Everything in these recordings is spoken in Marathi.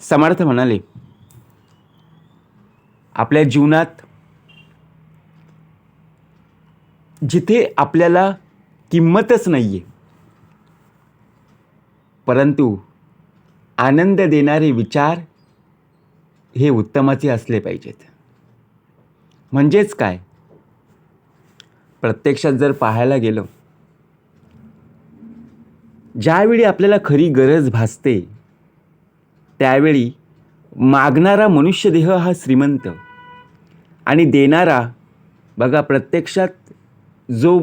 समर्थ म्हणाले आपल्या जीवनात जिथे आपल्याला किंमतच नाही आहे परंतु आनंद देणारे विचार हे उत्तमाचे असले पाहिजेत. म्हणजेच काय? प्रत्यक्षात जर पाहायला गेलं ज्यावेळी आपल्याला खरी गरज भासते त्यावेळी मागणारा मनुष्यदेह हा श्रीमंत. आणि देणारा बघा प्रत्यक्षात जो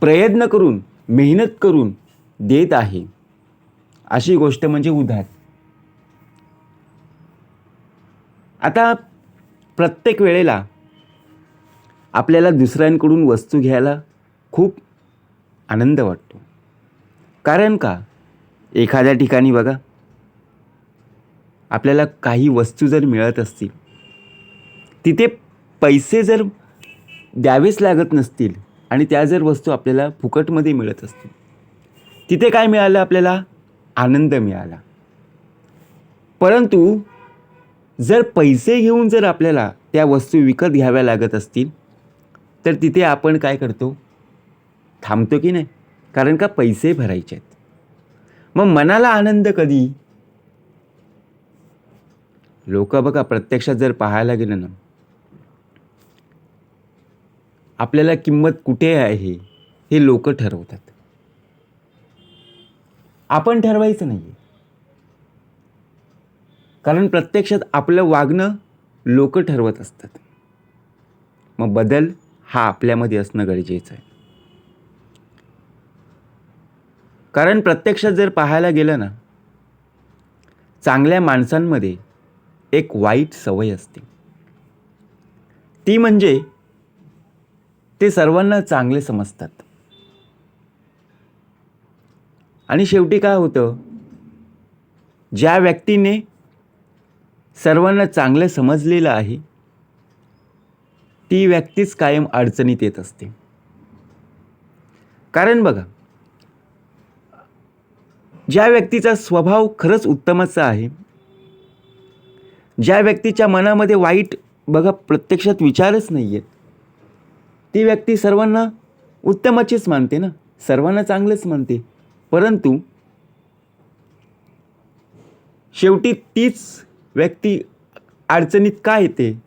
प्रयत्न करून मेहनत करून देत आहे अशी गोष्ट म्हणजे उधार. आता प्रत्येक वेळेला आपल्याला दुसऱ्यांकडून वस्तू घ्यायला खूप आनंद वाटतो. कारण का? एखाद्या ठिकाणी बघा आपल्याला काही वस्तू जर मिळत असतील तिथे पैसे जर द्यावेच लागत नसतील आणि त्या जर वस्तू आपल्याला फुकटमध्ये मिळत असतील तिथे काय मिळालं आपल्याला? आनंद मिळाला. परंतु जर पैसे घेऊन जर आपल्याला त्या वस्तू विकत घ्याव्या लागत असतील तर तिथे आपण काय करतो? थांबतो की नाही? कारण का पैसे भरायचे आहेत. मग मनाला आनंद कधी? लोक बघा प्रत्यक्षात जर पाहायला गेलं ना आपल्याला किंमत कुठे आहे हे लोक ठरवतात. आपण ठरवायचं नाही कारण प्रत्यक्षात आपलं वागणं लोक ठरवत असतात. मग बदल हा आपल्यामध्ये असणं गरजेचं आहे. कारण प्रत्यक्षात जर पाहायला गेलं ना चांगल्या माणसांमध्ये एक वाईट सवय असते. ती म्हणजे ते सर्वांना चांगले समजतात. आणि शेवटी काय होतं? ज्या व्यक्तीने सर्वांना चांगलं समजलेलं आहे ती व्यक्तीच कायम अडचणीत येत असते. कारण बघा ज्या व्यक्तीचा स्वभाव खरंच उत्तमच आहे ज्या व्यक्तीच्या मनामध्ये वाईट बघा प्रत्यक्षात विचारच नाही आहेत ती व्यक्ती सर्वांना उत्तमाचीच मानते ना? सर्वांना चांगलंच मानते. परंतु शेवटी तीच व्यक्ती अडचणीत का येते?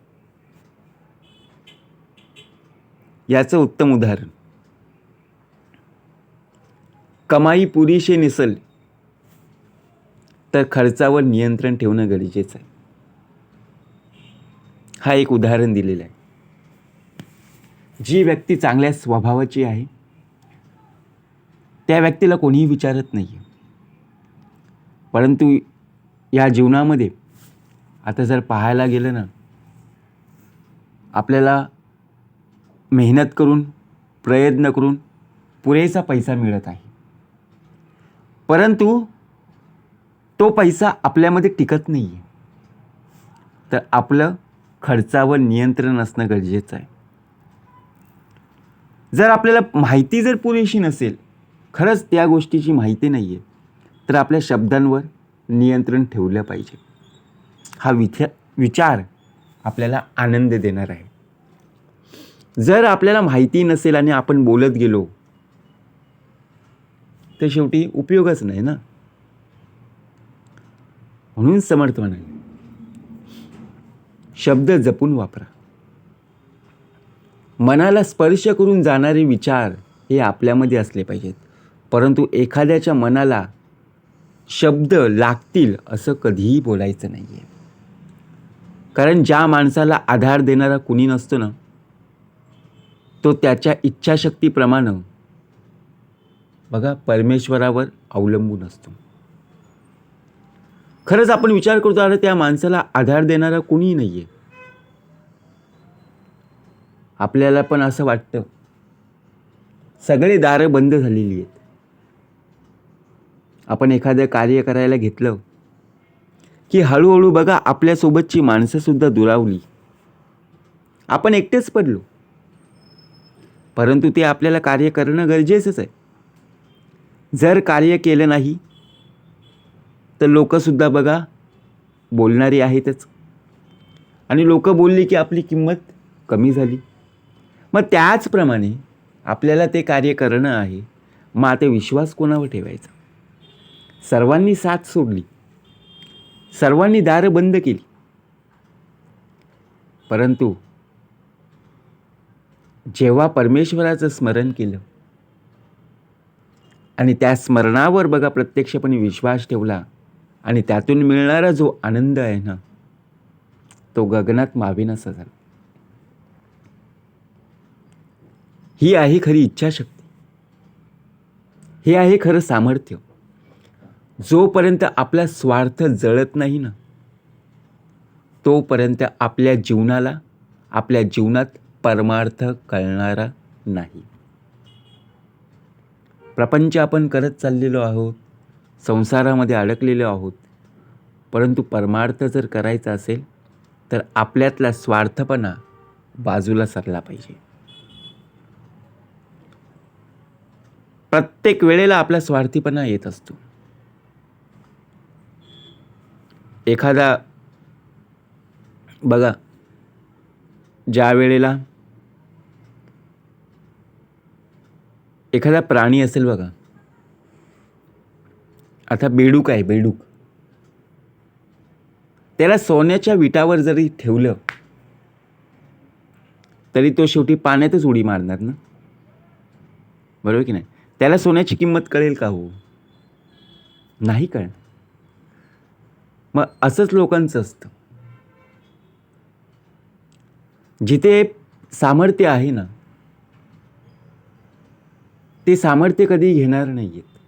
याचं उत्तम उदाहरण. कमाई पुरीशी निसल तर खर्चावर नियंत्रण ठेवणं गरजेचं आहे. हा एक उदाहरण दिलेलं आहे. जी व्यक्ती चांगल्या स्वभावाची आहे त्या व्यक्तीला कोणीही विचारत नाही आहे परंतु या जीवनामध्ये आता जर पाहायला गेलं ना आपल्याला मेहनत करून प्रयत्न करून पुरेसा पैसा मिळत आहे. परंतु तो पैसा आपल्यामध्ये टिकत नाही आहे तर आपलं खर्चावर नियंत्रण असणं गरजेचं आहे. जर आपल्याला माहिती जर पुरेशी नसेल खरंच त्या गोष्टीची माहिती नाही आहे तर आपल्या शब्दांवर नियंत्रण ठेवलं पाहिजे. हा विचार विचार आपल्याला आनंद देणार आहे. जर आपल्याला माहिती नसेल आणि आपण बोलत गेलो तर शेवटी उपयोगच नाही ना? म्हणून समर्थ म्हणाले. शब्द जपून वापरा. मनाला स्पर्श करून जाणारे विचार हे आपल्यामध्ये असले पाहिजेत. परंतु एखाद्याच्या मनाला शब्द लागतील असं कधीही बोलायचं नाही आहे कारण ज्या माणसाला आधार देणारा कुणी नसतो ना तो त्याच्या इच्छाशक्तीप्रमाणे बघा परमेश्वरावर अवलंबून असतो. खरंच आपण विचार करतो अरे त्या माणसाला आधार देणारा कुणीही नाही आहे आपल्याला पण असं वाटतं. सगळे दारं बंद झालेली आहेत. आपण एखादं कार्य करायला घेतलं की हळूहळू बघा आपल्यासोबतची माणसंसुद्धा दुरावली. आपण एकटेच पडलो. परंतु ते आपल्याला कार्य करणं गरजेचंच आहे. जर कार्य केलं नाही तर लोकंसुद्धा बघा बोलणारी आहेतच. आणि लोकं बोलली की आपली किंमत कमी झाली. मग त्याचप्रमाणे आपल्याला ते कार्य करणं आहे मग आता विश्वास कोणावर ठेवायचा? सर्वांनी साथ सोडली. सर्वांनी दारं बंद केली. परंतु जेव्हा परमेश्वराचं स्मरण केलं आणि त्या स्मरणावर बघा प्रत्यक्षपणे विश्वास ठेवला आणि त्यातून मिळणारा जो आनंद आहे ना तो गगनात मावेनासा झाला. ही आहे खरी इच्छाशक्ती. हे आहे खरं सामर्थ्य. जोपर्यंत आपला स्वार्थ जळत नाही ना तोपर्यंत आपल्या जीवनाला आपल्या जीवनात परमार्थ कळणारा नाही. प्रपंच आपण करत चाललेलो आहोत संसारामध्ये अडकलेलो आहोत परंतु परमार्थ जर करायचा असेल तर आपल्यातला स्वार्थपणा बाजूला सरला पाहिजे. प्रत्येक वेळेला आपला स्वार्थीपणा येत असतो. एखादा बघा ज्या वेळेला एखादा प्राणी असेल बघा आता बेडूक आहे बेडूक. त्याला सोन्याच्या विटावर जरी ठेवलं तरी तो शेवटी पाण्यातच उडी मारणार ना? बरोबर की नाही? त्याला सोन्याची किंमत कळेल का हो? नाही कळ मग असंच लोकांचं असतं. जिथे सामर्थ्य आहे ना ते सामर्थ्य कधी घेणार नाही आहेत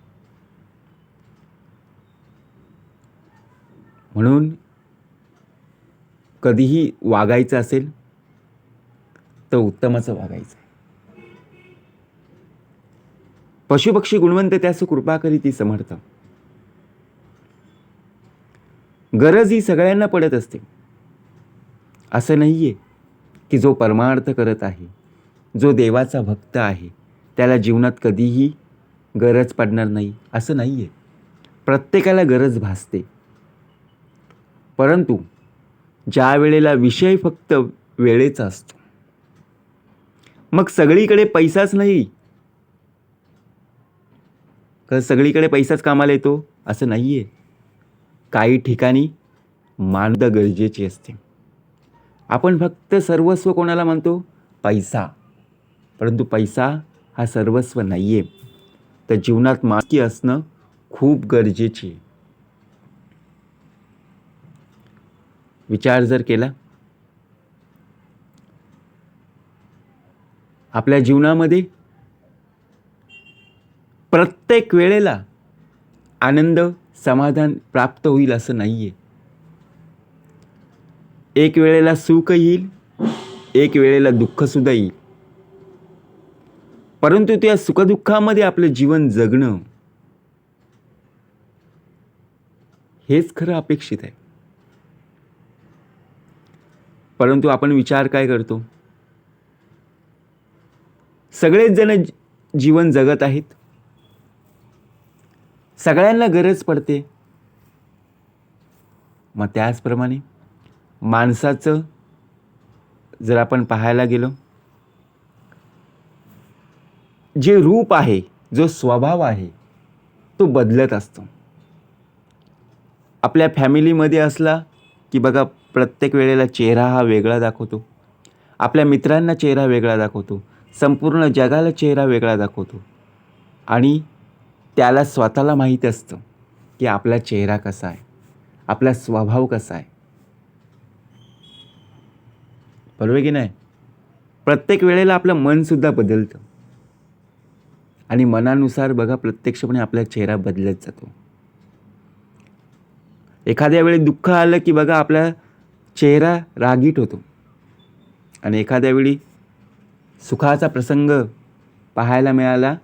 म्हणून कधीही वागायचं असेल तर उत्तमाचं वागायचं. पशुपक्षी गुणवंत त्यास कृपा करीती समर्थ. गरज ही सगळ्यांना पडत असते. असं नाही आहे की जो परमार्थ करत आहे जो देवाचा भक्त आहे त्याला जीवनात कधीही गरज पडणार नाही असं नाही आहे प्रत्येकाला गरज भासते. परंतु ज्या वेळेला विषय फक्त वेळेचा असतो मग सगळीकडे पैसाच नाही तर सगळीकडे पैसाच कामाला येतो असं नाही आहे काही ठिकाणी मानद गरजेची असते. आपण फक्त सर्वस्व कोणाला म्हणतो? पैसा. परंतु पैसा हा सर्वस्व नाही आहे तर जीवनात मालकी असणं खूप गरजेची आहे. विचार जर केला आपल्या जीवनामध्ये प्रत्येक वेळेला आनंद समाधान प्राप्त होईल असं नाही आहे एक वेळेला सुख येईल एक वेळेला दुःखसुद्धा येईल. परंतु त्या सुखदुःखामध्ये आपलं जीवन जगणं हेच खरं अपेक्षित आहे. परंतु आपण विचार काय करतो? सगळेच जण जीवन जगत आहेत. सगळ्यांना गरज पडते. मग त्याचप्रमाणे माणसाचं जर आपण पाहायला गेलो जे रूप आहे जो स्वभाव आहे तो बदलत असतो. आपल्या फॅमिलीमध्ये असला की बघा प्रत्येक वेळेला चेहरा हा वेगळा दाखवतो. आपल्या मित्रांना चेहरा वेगळा दाखवतो. संपूर्ण जगाला चेहरा वेगळा दाखवतो. आणि त्याला स्वतःला माहीत असतं की आपला चेहरा कसा आहे आपला स्वभाव कसा आहे. बरोबर की नाही? प्रत्येक वेळेला आपलं मनसुद्धा बदलतं. आणि मनानुसार बघा प्रत्यक्षपणे आपला चेहरा बदलत जातो. एखाद्या वेळी दुःख आलं की बघा आपला चेहरा रागीट होतो. आणि एखाद्या वेळी सुखाचा प्रसंग पाहायला मिळाला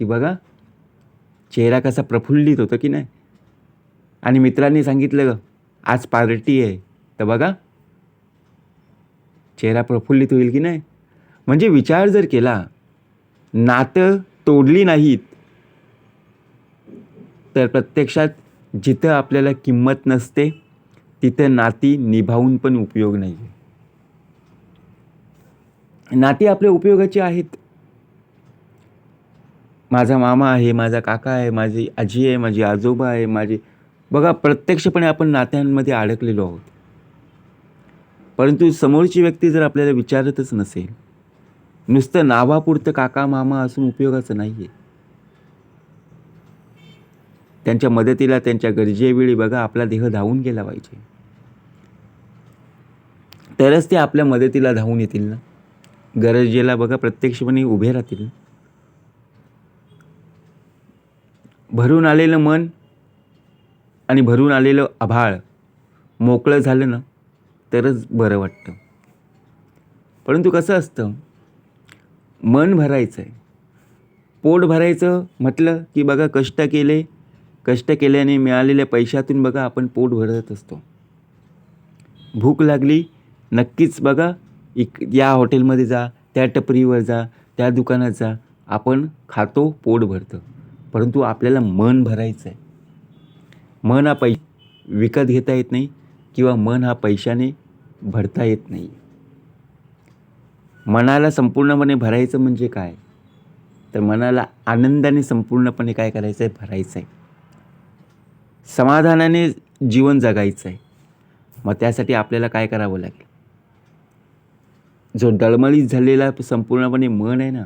की बघा चेहरा कसा प्रफुल्लित होतो की नाही? आणि मित्रांनी सांगितलं ग आज पार्टी आहे. तर बघा चेहरा प्रफुल्लित होईल की नाही? म्हणजे विचार जर केला नातं तोडली नाहीत तर प्रत्यक्षात जिथं आपल्याला किंमत नसते तिथं नाती निभावून पण उपयोग नाही नाती आपल्या उपयोगाची आहेत. माझा मामा आहे माझा काका आहे माझी आजी आहे माझी आजोबा आहे माझी बघा प्रत्यक्षपणे आपण नात्यांमध्ये अडकलेलो आहोत. परंतु समोरची व्यक्ती जर आपल्याला विचारतच नसेल नुसतं नावापुरतं काका मामा असून उपयोगाचं नाही आहे त्यांच्या मदतीला त्यांच्या गरजेवेळी बघा आपला देह धावून गेला पाहिजे. तरच ते आपल्या मदतीला धावून येतील ना. गरजेला बघा प्रत्यक्षपणे उभे राहतील भरून आलेलं मन आणि भरून आलेलं आभाळ मोकळं झालं ना तरच बरं वाटतं. परंतु कसं असतं मन भरायचं आहे पोट भरायचं म्हटलं की बघा कष्ट केले कष्ट केल्याने मिळालेल्या पैशातून बघा आपण पोट भरत असतो. भूक लागली नक्कीच बघा इक या हॉटेलमध्ये जा त्या टपरीवर जा त्या दुकानात जा आपण खातो पोट भरतं. परंतु आपल्याला मन भरायचं आहे मन हा पै विकत घेता येत नाही किंवा मन हा पैशाने भरता येत नाही. मनाला संपूर्णपणे भरायचं म्हणजे काय? तर मनाला आनंदाने संपूर्णपणे काय करायचं आहे भरायचं आहे समाधानाने जीवन जगायचं आहे मग त्यासाठी आपल्याला काय करावं लागेल? जो डळमळीत झालेला संपूर्णपणे मन आहे ना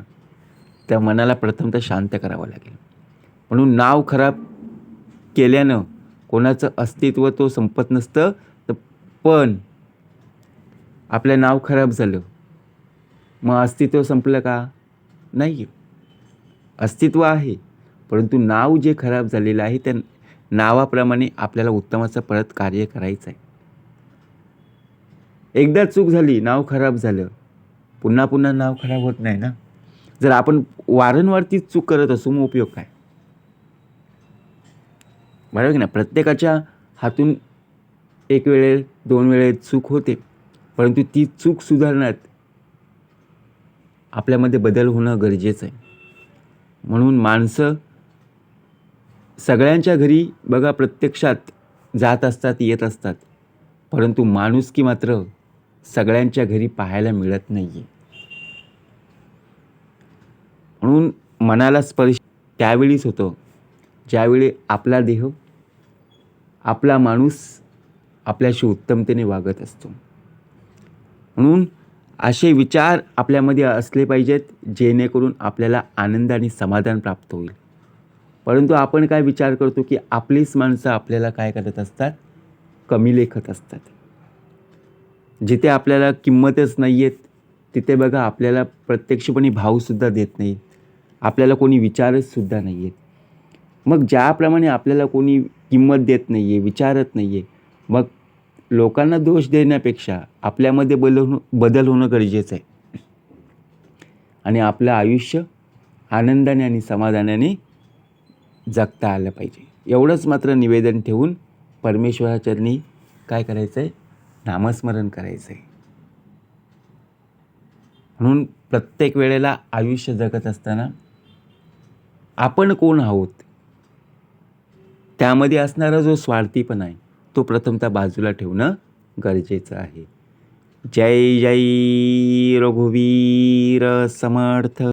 त्या मनाला प्रथमतः शांत करावं लागेल. म्हणून नाव खराब केल्यानं कोणाचं अस्तित्व तो संपत नसतं. तर पण आपलं नाव खराब झालं. मग अस्तित्व संपलं का? नाही अस्तित्व आहे. परंतु नाव जे खराब झालेलं आहे त्या नावाप्रमाणे आपल्याला उत्तमाचं परत कार्य करायचं आहे. एकदा चूक झाली नाव खराब झालं. पुन्हा पुन्हा नाव खराब होत नाही ना? जर आपण वारंवार तीच चूक करत असू मग उपयोग काय? बरोबर की नाही प्रत्येकाच्या हातून एक वेळे दोन वेळे चूक होते. परंतु ती चूक सुधारण्यात आपल्यामध्ये बदल होणं गरजेचं आहे. म्हणून माणसं सगळ्यांच्या घरी बघा प्रत्यक्षात जात असतात येत असतात. परंतु माणुसकी मात्र सगळ्यांच्या घरी पाहायला मिळत नाही आहे म्हणून मनाला स्पर्श त्यावेळीच होतो ज्यावेळी आपला देह आपला माणूस आपल्याशी उत्तमतेने वागत असतो. म्हणून असे विचार आपल्यामध्ये असले पाहिजेत जेणेकरून आपल्याला आनंद आणि समाधान प्राप्त होईल. परंतु आपण काय विचार करतो की आपलीच माणसं आपल्याला काय करत असतात? कमी लेखत असतात. जिथे आपल्याला किंमतच नाही आहेत तिथे बघा आपल्याला प्रत्यक्षपणे भावसुद्धा देत नाही आपल्याला कोणी विचारचसुद्धा नाही आहेत मग ज्याप्रमाणे आपल्याला कोणी किंमत देत नाही आहे विचारत नाही आहे मग लोकांना दोष देण्यापेक्षा आपल्यामध्ये बदल होणं बदल होणं गरजेचं आहे. आणि आपलं आयुष्य आनंदाने आणि समाधानाने जगता आलं पाहिजे. एवढंच मात्र निवेदन ठेवून परमेश्वराचरणी काय करायचं आहे नामस्मरण करायचं आहे म्हणून प्रत्येक वेळेला आयुष्य जगत असताना आपण कोण आहोत? त्यामध्ये असणारा जो स्वार्थीपणा आहे तो प्रथमतः बाजूला ठेवणं गरजेचं आहे. जय जय रघुवीर समर्थ.